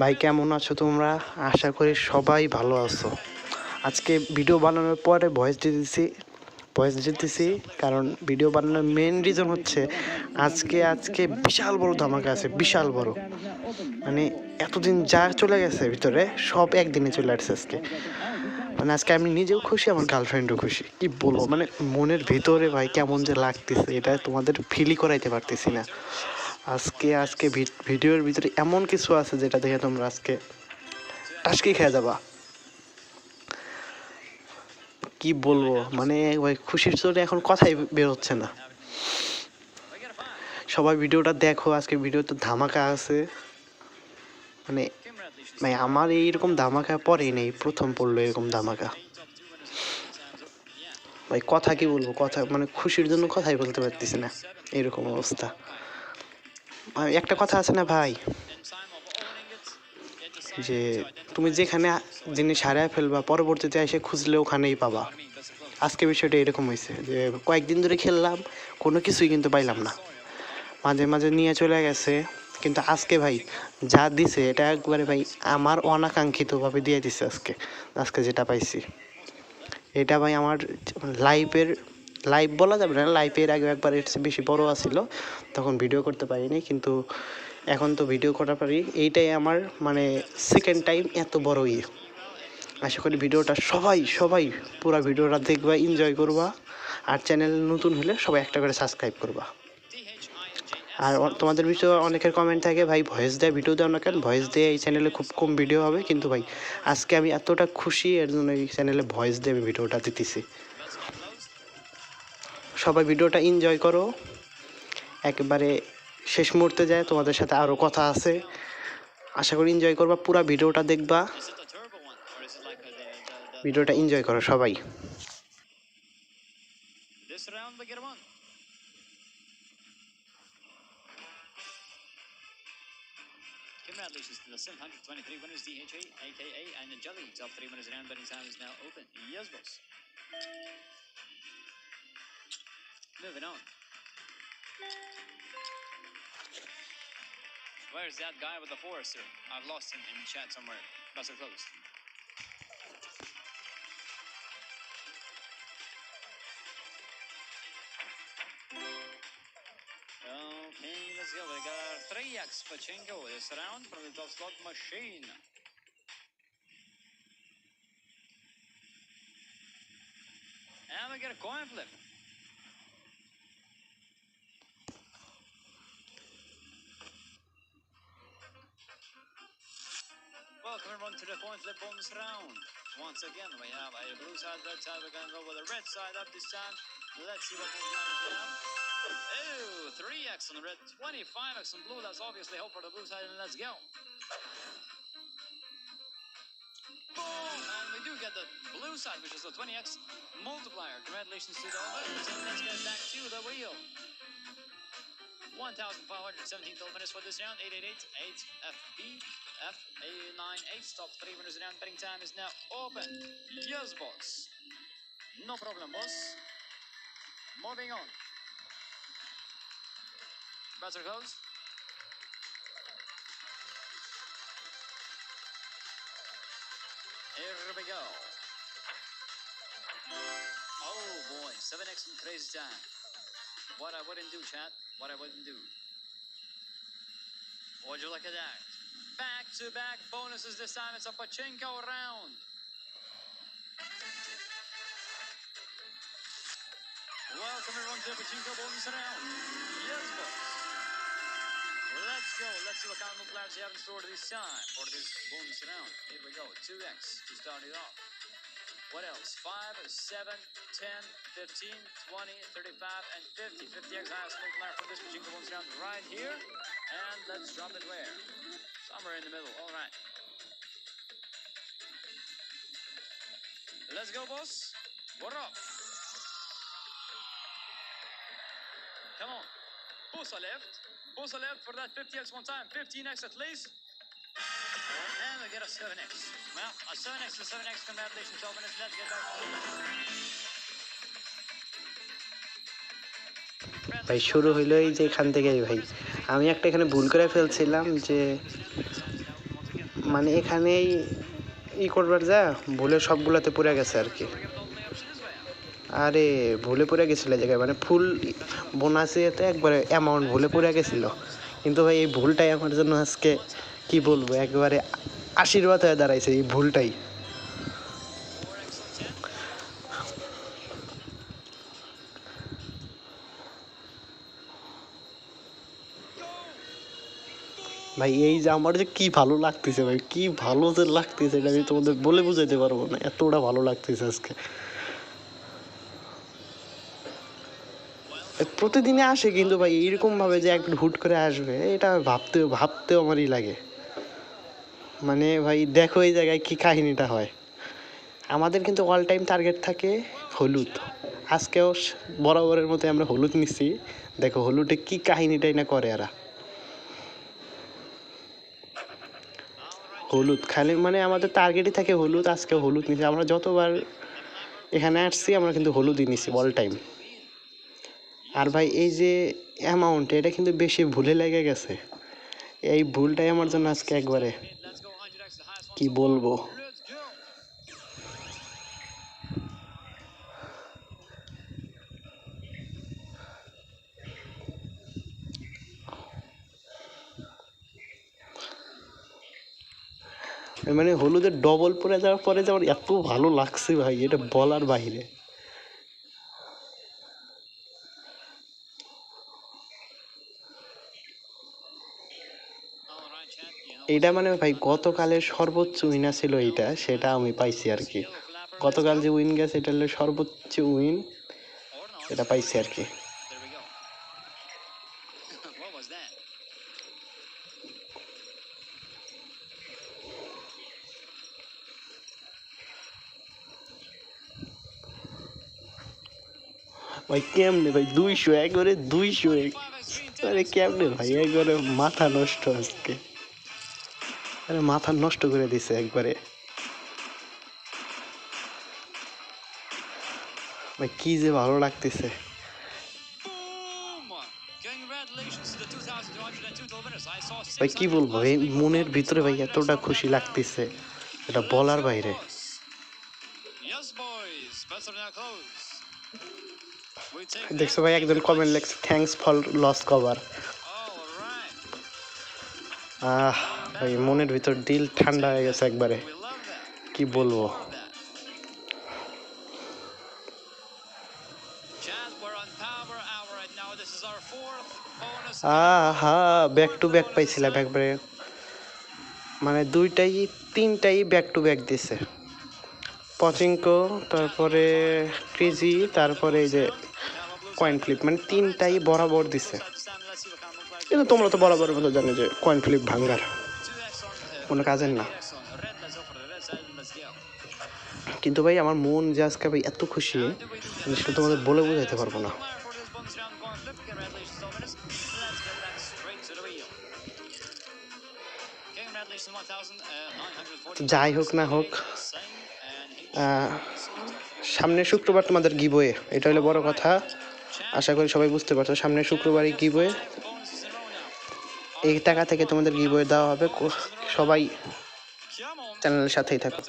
ভাই, কেমন আছো তোমরা? আশা করি সবাই ভালো আছো। আজকে ভিডিও বানানোর পরে ভয়েস দিতেছি ভয়েস দিতেছি কারণ ভিডিও বানানোর মেন রিজন হচ্ছে আজকে আজকে বিশাল বড় ধামাকা আছে, বিশাল বড়। মানে এতদিন যা চলে গেছে ভিতরে, সব একদিনে চলে আসছে আজকে। মানে আজকে আমি নিজেও খুশি, আমার গার্লফ্রেন্ডও খুশি। কি বলব? মানে মনের ভিতরে ভাই কেমন যে লাগতেছে, এটা তোমাদের ফিলই করাইতে পারতেছি না। আজকে আজকে ভিডিওর ভিতরে এমন কিছু আছে যেটা দেখে তোমরা আজকে টাসকি খেয়ে যাবা। কি বলব? মানে ওই খুশির জন্য এখন কথাই বেরোচ্ছে না। সবাই ভিডিওটা দেখো আজকে ভিডিওতে ধামাকা আছে। মানে ভাই আমার এইরকম ধামাকা পরেই নেই, প্রথম পড়ল এরকম ধামাকা। ভাই, কথা কি বলব? কথা মানে খুশির জন্য কথাই বলতে পারতেছি না, এরকম অবস্থা। একটা কথা আছে না ভাই? যে তুমি যেখানে জিনিস হারায় ফেলবা, পরবর্তীতে এসে খুঁজলে ওখানেই পাবা। আজকে বিষয়টা এরকম হয়েছে যে কয়েকদিন ধরে খেললাম, কোনো কিছুই কিন্তু পাইলাম না। মাঝে মাঝে নিয়ে চলে গেছে, কিন্তু আজকে ভাই যা দিছে, এটা একবারে ভাই আমার অনাকাঙ্ক্ষিতভাবে দিয়ে দিছে আজকে আজকে যেটা পাইছি। এটা ভাই আমার লাইফের লাইভ বলা যাবে না লাইফের আগে একবার এর বেশি বড় আছিল, তখন ভিডিও করতে পারিনি, কিন্তু এখন তো ভিডিও করা পারি এইটাই আমার মানে সেকেন্ড টাইম এত বড় ইয়ে। আশা করি ভিডিওটা সবাই সবাই পুরো ভিডিওটা দেখবা এনজয় করবা, আর চ্যানেল নতুন হলে সবাই একটা করে সাবস্ক্রাইব করবা। আর তোমাদের ভিতরে অনেকের কমেন্ট থাকে, ভাই ভয়েস দেয় ভিডিও দাও না কেন? ভয়েস দিয়ে এই চ্যানেলে খুব কম ভিডিও হবে। কিন্তু ভাই, আজকে আমি এতটা খুশি, এর জন্য এই চ্যানেলে ভয়েস দিয়ে আমি ভিডিওটা দিতেছি। সবাই ভিডিওটা এনজয় করো একেবারে শেষ মুহূর্তে যায় তোমাদের সাথে আরও কথা আছে আশা করি এনজয় করবা পুরো ভিডিওটা দেখবা ভিডিওটা এনজয় করো সবাই? Congratulations to the 723 winners, DHA, aka and. Top three winners round betting time is now open. Yes, boss. Moving on. Where's that guy with the Forester? I've lost him in chat somewhere. Buzzer closed. Okay, let's go. We got our 3x Pachinko this round from the top slot machine. And we get a coin flip. Welcome everyone to the coin flip bonus round. Once again, we have a blue side, red side. We're gonna go with the red side up this time. Let's see what we have. Oh, 3x on the red, 25x on blue. That's obviously hope for the blue side, and let's go. Boom! And we do get the blue side, which is the 20x multiplier. Congratulations to the winners. And let's get back to the wheel. 1,517 total winners for this round. 888-8FB. F898. Top three minutes round. Betting time is now open. Yes, boss. No problem, boss. Moving on. Better closed. Here we go. Oh boy, 7x in crazy time. What I wouldn't do, chat. What I wouldn't do. Would you look at that? Back to back bonuses this time. It's a pachinko round. Welcome everyone to the pachinko bonus round. Yes, boss. Let's go. Let's see what kind of players you have in store this time for this bonus round. Here we go. 2x to start it off. What else? 5, 7, 10, 15, 20, 35, and 50. 50x highest multiplier for this Pachinko bonus down right here. And let's drop it where? Somewhere in the middle. All right. Let's go, boss. What up? Come on. Bossa left. Bossa left for that 50x one time. 15x at least. And get a 7x. Well, a 7x to 7x. Congratulations, Dominic. Let's get back ভাই শুরু হইল এই যে এখান থেকেই ভাই আমি একটা এখানে ভুল করে ফেলছিলাম যে মানে এখানেই ই করবার যা ভুলে সবগুলাতে পড়ে গেছে আর কি আরে ভুলে পড়ে গেছিল জায়গায় মানে ফুল বোনাসে তো একবারে অ্যামাউন্ট ভুলে পড়ে গেছিল কিন্তু ভাই এই ভুলটাই আমার জন্য আজকে কি বলব একবারে আশীর্বাদ হয়ে দাঁড়াইছে এই ভুলটাই। ভাই, এই যে আমার যে কি ভালো লাগতেছে ভাই, কি ভালো যে লাগতেছে এটা আমি তোমাদের বলে বুঝাইতে পারব না, এতটা ভালো লাগতেছে আজকে। প্রতিদিনে আসে কিন্তু ভাই এইরকম ভাবে যে একটু হুট করে আসবে, এটা ভাবতেও ভাবতেও আমারই লাগে। মানে ভাই দেখো এই জায়গায় কি কাহিনীটা হয়। আমাদের কিন্তু অল টাইম টার্গেট থাকে হলুদ। আজকেও বরাবরের মতো আমরা হলুদ নিচ্ছি দেখো হলুদে কি কাহিনীটাই না করে এরা। হলুদ, খালি মানে আমাদের টার্গেটই থাকে হলুদ আজকে হলুদ নিচ্ছি আমরা যতবার এখানে আসছি, আমরা কিন্তু হলুদই নিচ্ছি অল টাইম আর ভাই এই যে অ্যামাউন্ট এটা কিন্তু বেশি ভুলে লেগে গেছে। এই ভুলটাই আমার জন্য আজকে একবারে কি বলব? মানে হলুদের ডবল পরে যাওয়ার পরে যে আমার এত ভালো লাগছে ভাই, এটা বলার বাইরে। এইটা মানে ভাই, গতকালের সর্বোচ্চ উইনা ছিল এটা সেটা আমি পাইছি আর কি। গতকাল যে উইন গেছে, এটা হলো সর্বোচ্চ উইন এটা পাইছি আর কি? ভাই, কেমনে ভাই, দুইশো, একবারে দুইশো এক। 5x আরে কেমনে ভাই, একবারে মাথা নষ্ট আজকে। আরে মাথা নষ্ট করে দিছে একবারে। ভাই, কি যে ভালো লাগতেছে। কি বলব, এই মনের ভিতরে ভাই এতটা খুশি লাগতেছে, এটা বলার বাইরে। দেখছ ভাই, একজন কমেন্ট লেখছে থ্যাংকস ফর লস কভার ভাই মনের ভিতর দিল ঠান্ডা হয়ে গেছে একবারে. কি বলব. আহা ব্যাক টু ব্যাক পাইছিলাম একবারে মানে দুইটাই তিনটাই ব্যাক টু ব্যাক দিছে পচিঙ্কো তারপরে ক্রিজি তারপরে এই যে কয়েন ফ্লিপ মানে তিনটাই বরাবর দিছে কিন্তু তোমরা তো বরাবর মতো জানো যে কয়েন ফ্লিপ ভাঙ্গার। কোনো কাজের না। কিন্তু ভাই, আমার মন যে আজকে ভাই এত খুশি সেটা তোমাদের বলে বোঝাইতে পারব না। যাই হোক না হোক সামনে শুক্রবার তোমাদের গিবোয়ে এটা হলো বড় কথা। আশা করি সবাই বুঝতে পারছ, সামনে শুক্রবারই গিবোয়ে এই টাকা থেকে তোমাদের গিবয়ে দেওয়া হবে সবাই চ্যানেলের সাথেই থাকো.